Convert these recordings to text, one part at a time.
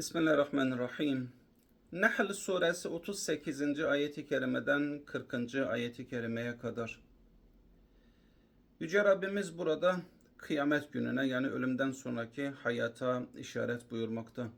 Bismillahirrahmanirrahim. Nahl suresi 38. ayeti kerimeden 40. ayeti kerimeye kadar. Yüce Rabbimiz burada kıyamet gününe yani ölümden sonraki hayata işaret buyurmakta.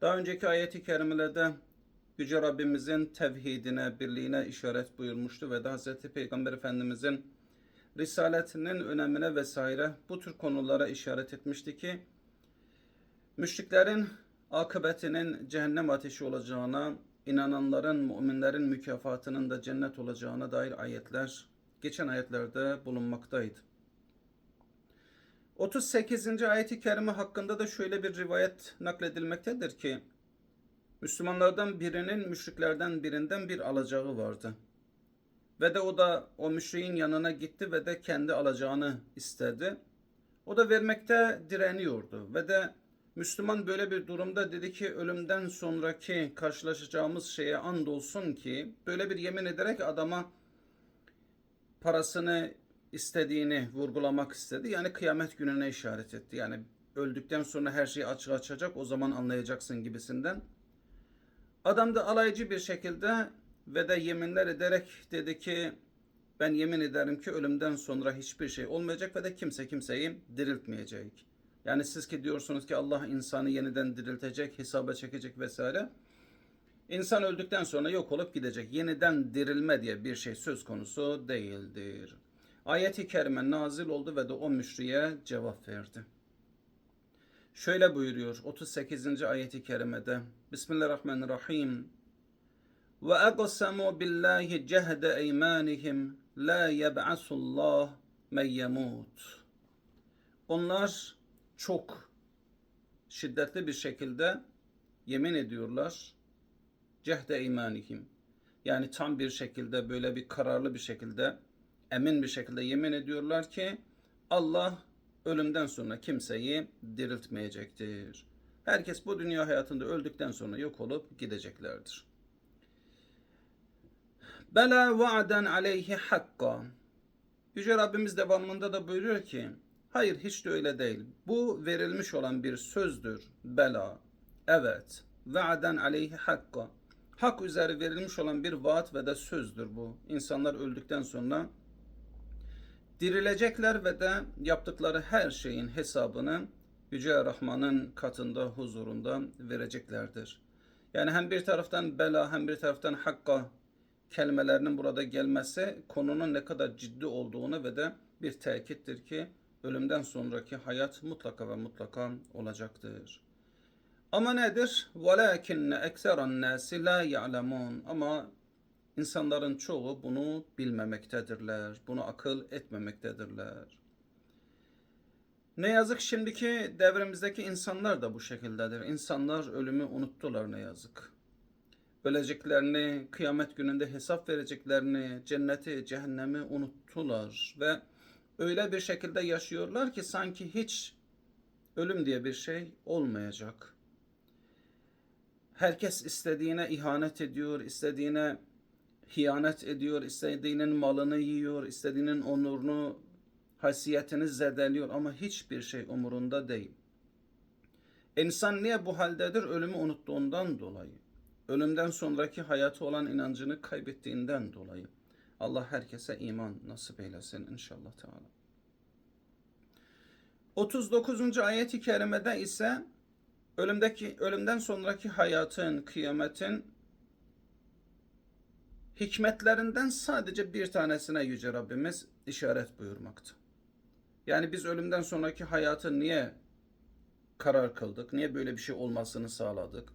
Daha önceki ayeti kerimelerde Yüce Rabbimizin tevhidine, birliğine işaret buyurmuştu ve de Hz. Peygamber Efendimizin risaletinin önemine vesaire bu tür konulara işaret etmişti ki müşriklerin akıbetinin cehennem ateşi olacağına, inananların, müminlerin mükafatının da cennet olacağına dair ayetler geçen ayetlerde bulunmaktaydı. 38. ayeti kerime hakkında da şöyle bir rivayet nakledilmektedir ki Müslümanlardan birinin müşriklerden birinden bir alacağı vardı. Ve de o da o müşriğin yanına gitti ve de kendi alacağını istedi. O da vermekte direniyordu ve de Müslüman böyle bir durumda dedi ki ölümden sonraki karşılaşacağımız şeye andolsun ki böyle bir yemin ederek adama parasını istediğini vurgulamak istedi. Yani kıyamet gününe işaret etti. Yani öldükten sonra her şey açığa açacak o zaman anlayacaksın gibisinden. Adam da alaycı bir şekilde ve de yeminler ederek dedi ki ben yemin ederim ki ölümden sonra hiçbir şey olmayacak ve de kimse kimseyi diriltmeyecek. Yani siz ki diyorsunuz ki Allah insanı yeniden diriltecek, hesaba çekecek vesaire. İnsan öldükten sonra yok olup gidecek. Yeniden dirilme diye bir şey söz konusu değildir. Ayet-i kerime nazil oldu ve de o müşriye cevap verdi. Şöyle buyuruyor 38. ayeti kerimede. Bismillahirrahmanirrahim. Ve aqsamu billahi cehde eymanihim la yeb'asullah men yemut. Onlar çok şiddetli bir şekilde yemin ediyorlar. Cehde imanihim. Yani tam bir şekilde böyle bir kararlı bir şekilde emin bir şekilde yemin ediyorlar ki Allah ölümden sonra kimseyi diriltmeyecektir. Herkes bu dünya hayatında öldükten sonra yok olup gideceklerdir. Bela va'den aleyhi hakka. Yüce Rabbimiz devamında da buyuruyor ki Hayır hiç de öyle değil. Bu verilmiş olan bir sözdür. Bela. Evet. Va'den aleyhi hakka. Hak üzere verilmiş olan bir vaat ve de sözdür bu. İnsanlar öldükten sonra dirilecekler ve de yaptıkları her şeyin hesabını Yüce Rahman'ın katında, huzurunda vereceklerdir. Yani hem bir taraftan bela hem bir taraftan hakka kelimelerinin burada gelmesi konunun ne kadar ciddi olduğunu ve de bir tekittir ki ölümden sonraki hayat mutlaka ve mutlaka olacaktır. Ama nedir? وَلَاكِنَّ اَكْسَرَ النَّاسِ لَا يَعْلَمُونَ Ama insanların çoğu bunu bilmemektedirler. Bunu akıl etmemektedirler. Ne yazık şimdiki devrimizdeki insanlar da bu şekildedir. İnsanlar ölümü unuttular ne yazık. Öleceklerini, kıyamet gününde hesap vereceklerini, cenneti, cehennemi unuttular ve öyle bir şekilde yaşıyorlar ki sanki hiç ölüm diye bir şey olmayacak. Herkes istediğine ihanet ediyor, istediğine hiyanet ediyor, istediğinin malını yiyor, istediğinin onurunu, haysiyetini zedeliyor ama hiçbir şey umurunda değil. İnsan niye bu haldedir? Ölümü unuttuğundan dolayı. Ölümden sonraki hayatı olan inancını kaybettiğinden dolayı. Allah herkese iman nasip eylesin inşallah Teala. 39. ayeti kerimede ise ölümdeki ölümden sonraki hayatın, kıyametin hikmetlerinden sadece bir tanesine yüce Rabbimiz işaret buyurmakta. Yani biz ölümden sonraki hayatı niye karar kıldık? Niye böyle bir şey olmasını sağladık?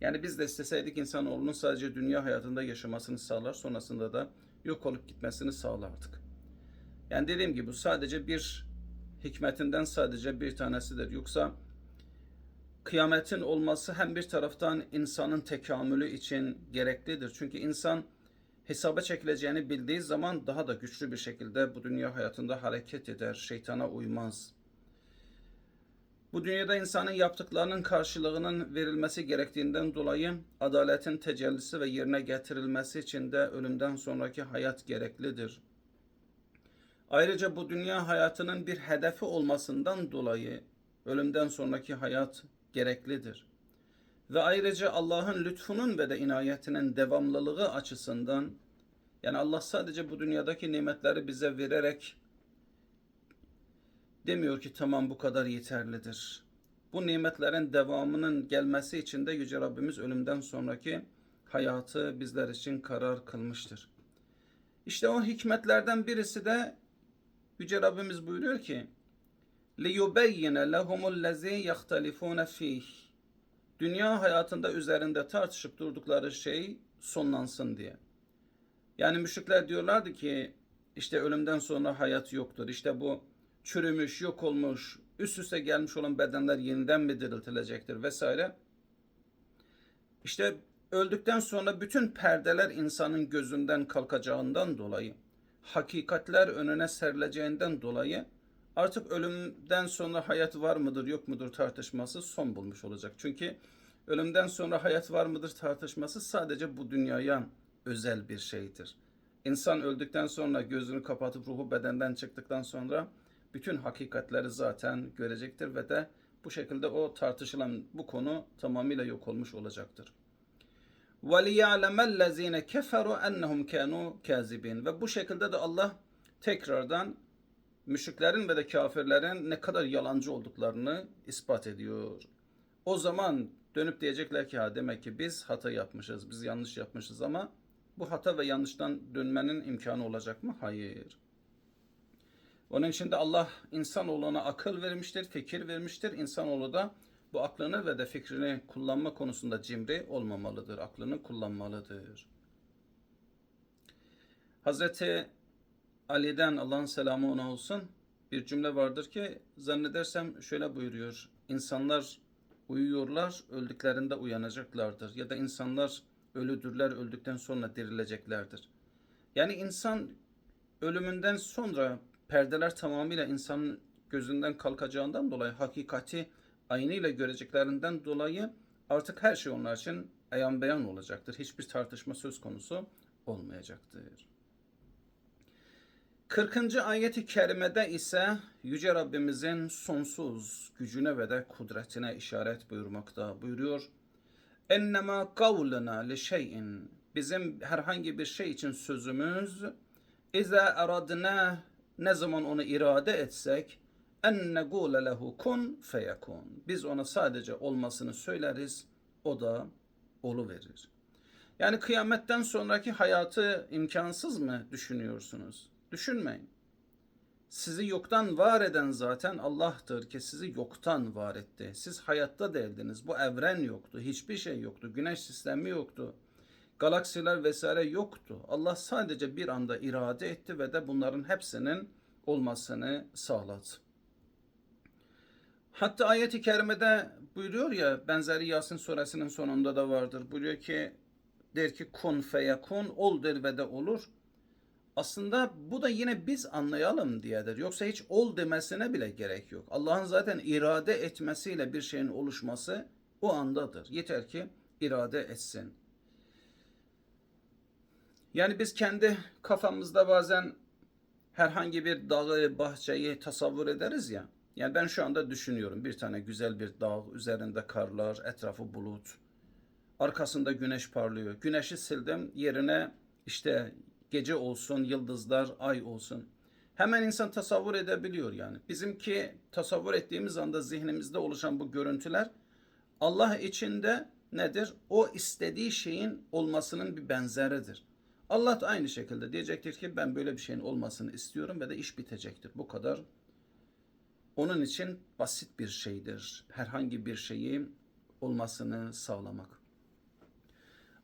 Yani biz de isteseydik insanoğlunun sadece dünya hayatında yaşamasını sağlar, sonrasında da yok olup gitmesini sağlardık. Yani dediğim gibi bu sadece bir hikmetinden sadece bir tanesidir. Yoksa kıyametin olması hem bir taraftan insanın tekamülü için gereklidir. Çünkü insan hesaba çekileceğini bildiği zaman daha da güçlü bir şekilde bu dünya hayatında hareket eder, şeytana uymaz. Bu dünyada insanın yaptıklarının karşılığının verilmesi gerektiğinden dolayı adaletin tecellisi ve yerine getirilmesi için de ölümden sonraki hayat gereklidir. Ayrıca bu dünya hayatının bir hedefi olmasından dolayı ölümden sonraki hayat gereklidir. Ve ayrıca Allah'ın lütfunun ve de inayetinin devamlılığı açısından yani Allah sadece bu dünyadaki nimetleri bize vererek demiyor ki tamam bu kadar yeterlidir. Bu nimetlerin devamının gelmesi için de Yüce Rabbimiz ölümden sonraki hayatı bizler için karar kılmıştır. İşte o hikmetlerden birisi de Yüce Rabbimiz buyuruyor ki لِيُبَيِّنَ لَهُمُ الَّذ۪ي يَخْتَلِفُونَ ف۪يهِ Dünya hayatında üzerinde tartışıp durdukları şey sonlansın diye. Yani müşrikler diyorlardı ki işte ölümden sonra hayat yoktur. İşte bu çürümüş, yok olmuş, üst üste gelmiş olan bedenler yeniden mi diriltilecektir vesaire. İşte öldükten sonra bütün perdeler insanın gözünden kalkacağından dolayı, hakikatler önüne serileceğinden dolayı artık ölümden sonra hayat var mıdır yok mudur tartışması son bulmuş olacak. Çünkü ölümden sonra hayat var mıdır tartışması sadece bu dünyaya özel bir şeydir. İnsan öldükten sonra gözünü kapatıp ruhu bedenden çıktıktan sonra bütün hakikatleri zaten görecektir ve de bu şekilde o tartışılan bu konu tamamıyla yok olmuş olacaktır. وَلِيَعْلَمَ الَّذ۪ينَ كَفَرُوا اَنَّهُمْ كَانُوا كَاذِبِينَ Ve bu şekilde de Allah tekrardan müşriklerin ve de kafirlerin ne kadar yalancı olduklarını ispat ediyor. O zaman dönüp diyecekler ki ha demek ki biz hata yapmışız, biz yanlış yapmışız ama bu hata ve yanlıştan dönmenin imkanı olacak mı? Hayır. Onun için de Allah insanoğluna akıl vermiştir, fikir vermiştir. İnsanoğlu da bu aklını ve de fikrini kullanma konusunda cimri olmamalıdır. Aklını kullanmalıdır. Hazreti Ali'den Allah'ın selamı ona olsun bir cümle vardır ki zannedersem şöyle buyuruyor. İnsanlar uyuyorlar, öldüklerinde uyanacaklardır. Ya da insanlar ölüdürler, öldükten sonra dirileceklerdir. Yani insan ölümünden sonra perdeler tamamıyla insanın gözünden kalkacağından dolayı hakikati aynıyla göreceklerinden dolayı artık her şey onlar için ayan beyan olacaktır. Hiçbir tartışma söz konusu olmayacaktır. 40. ayeti kerimede ise Yüce Rabbimizin sonsuz gücüne ve de kudretine işaret buyurmakta. Buyuruyor. Ennema kavluna li şeyin. Bizim herhangi bir şey için sözümüz İza aradna ne zaman onu irade etsek en negule lehu kun feyekun. Biz ona sadece olmasını söyleriz. O da olu verir. Yani kıyametten sonraki hayatı imkansız mı düşünüyorsunuz? Düşünmeyin. Sizi yoktan var eden zaten Allah'tır ki sizi yoktan var etti. Siz hayatta değildiniz. Bu evren yoktu. Hiçbir şey yoktu. Güneş sistemi yoktu. Galaksiler vesaire yoktu. Allah sadece bir anda irade etti ve de bunların hepsinin olmasını sağladı. Hatta ayet-i kerimede buyuruyor ya benzeri Yasin suresinin sonunda da vardır. Buyuruyor ki der ki kun feyekun ol der ve de olur. Aslında bu da yine biz anlayalım diyedir. Yoksa hiç ol demesine bile gerek yok. Allah'ın zaten irade etmesiyle bir şeyin oluşması o andadır. Yeter ki irade etsin. Yani biz kendi kafamızda bazen herhangi bir dağı, bahçeyi tasavvur ederiz ya. Yani ben şu anda düşünüyorum bir tane güzel bir dağ, üzerinde karlar, etrafı bulut. Arkasında güneş parlıyor. Güneşi sildim yerine işte gece olsun, yıldızlar, ay olsun. Hemen insan tasavvur edebiliyor yani. Bizimki tasavvur ettiğimiz anda zihnimizde oluşan bu görüntüler Allah içinde nedir? O istediği şeyin olmasının bir benzeridir. Allah da aynı şekilde diyecektir ki ben böyle bir şeyin olmasını istiyorum ve de iş bitecektir. Bu kadar. Onun için basit bir şeydir. Herhangi bir şeyi olmasını sağlamak.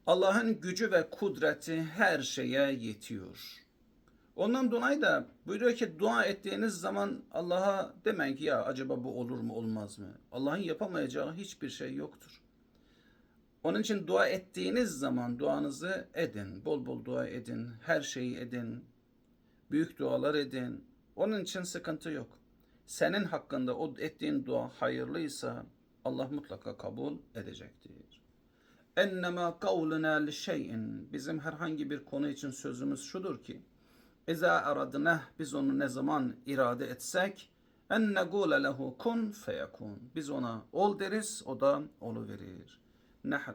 Allah'ın gücü ve kudreti her şeye yetiyor. Ondan dolayı da buyuruyor ki dua ettiğiniz zaman Allah'a demeyin ki ya acaba bu olur mu olmaz mı? Allah'ın yapamayacağı hiçbir şey yoktur. Onun için dua ettiğiniz zaman duanızı edin. Bol bol dua edin. Her şeyi edin. Büyük dualar edin. Onun için sıkıntı yok. Senin hakkında o ettiğin dua hayırlıysa Allah mutlaka kabul edecektir. Ennema kavluna li şeyin. Bizim herhangi bir konu için sözümüz şudur ki İza aradnah biz onu ne zaman irade etsek en negule lehu kun feyekun. Biz ona ol deriz o da olu verir. Nahl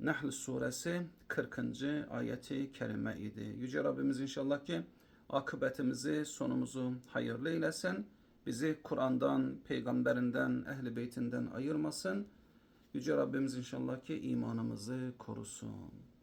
Nahl suresi 40. ayeti kerime idi. Yüce Rabbimiz inşallah ki akıbetimizi, sonumuzu hayırlı eylesin. Bizi Kur'an'dan, peygamberinden, ehli beytinden ayırmasın. Yüce Rabbimiz inşallah ki imanımızı korusun.